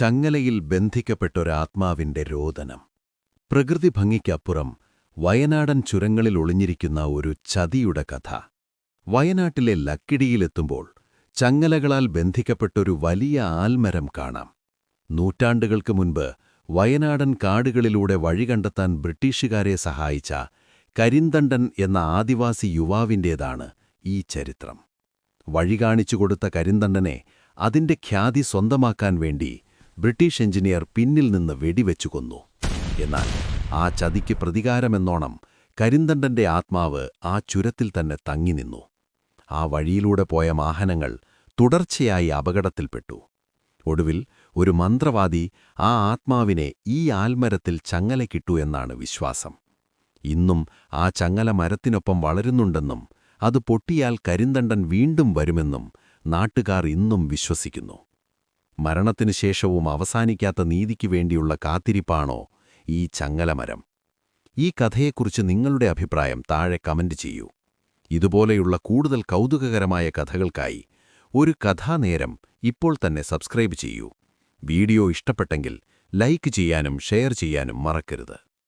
ചങ്ങലയിൽ ബന്ധിക്കപ്പെട്ടൊരാത്മാവിന്റെ രോദനം. പ്രകൃതി ഭംഗിക്കപ്പുറം വയനാടൻ ചുരങ്ങളിൽ ഒളിഞ്ഞിരിക്കുന്ന ഒരു ചതിയുടെ കഥ. വയനാട്ടിലെ ലക്കിടിയിലെത്തുമ്പോൾ ചങ്ങലകളാൽ ബന്ധിക്കപ്പെട്ടൊരു വലിയ ആൽമരം കാണാം. നൂറ്റാണ്ടുകൾക്ക് മുൻപ് വയനാടൻ കാടുകളിലൂടെ വഴി കണ്ടെത്താൻ ബ്രിട്ടീഷുകാരെ സഹായിച്ച കരിന്തണ്ടൻ എന്ന ആദിവാസി യുവാവിന്റേതാണ് ഈ ചരിത്രം. വഴി കാണിച്ചുകൊടുത്ത കരിന്തണ്ടനെ അതിന്റെ ഖ്യാതി സ്വന്തമാക്കാൻ വേണ്ടി ബ്രിട്ടീഷ് എഞ്ചിനീയർ പിന്നിൽ നിന്ന് വെടിവെച്ചു കൊന്നു. എന്നാൽ ആ ചതിക്ക് പ്രതികാരമെന്നോണം കരിന്തണ്ടന്റെ ആത്മാവ് ആ ചുരത്തിൽ തന്നെ തങ്ങി നിന്നു. ആ വഴിയിലൂടെ പോയ വാഹനങ്ങൾ തുടർച്ചയായി അപകടത്തിൽപ്പെട്ടു. ഒടുവിൽ ഒരു മന്ത്രവാദി ആ ആത്മാവിനെ ഈ ആൽമരത്തിൽ ചങ്ങല ചങ്ങലക്കിട്ടു എന്നാണ് വിശ്വാസം. ഇന്നും ആ ചങ്ങല മരത്തിനൊപ്പം വളരുന്നുണ്ടെന്നും അത് പൊട്ടിയാൽ കരിന്തണ്ടൻ വീണ്ടും വരുമെന്നും നാട്ടുകാർ ഇന്നും വിശ്വസിക്കുന്നു. മരണത്തിനു ശേഷവും അവസാനിക്കാത്ത നീതിക്ക് വേണ്ടിയുള്ള കാത്തിരിപ്പാണോ ഈ ചങ്ങലമരം? ഈ കഥയെക്കുറിച്ച് നിങ്ങളുടെ അഭിപ്രായം താഴെ കമന്റ് ചെയ്യൂ. ഇതുപോലെയുള്ള കൂടുതൽ കൗതുകകരമായ കഥകൾക്കായി ഒരു കഥാനേരം ഇപ്പോൾ തന്നെ സബ്സ്ക്രൈബ് ചെയ്യൂ. വീഡിയോ ഇഷ്ടപ്പെട്ടെങ്കിൽ ലൈക്ക് ചെയ്യാനും ഷെയർ ചെയ്യാനും മറക്കരുത്.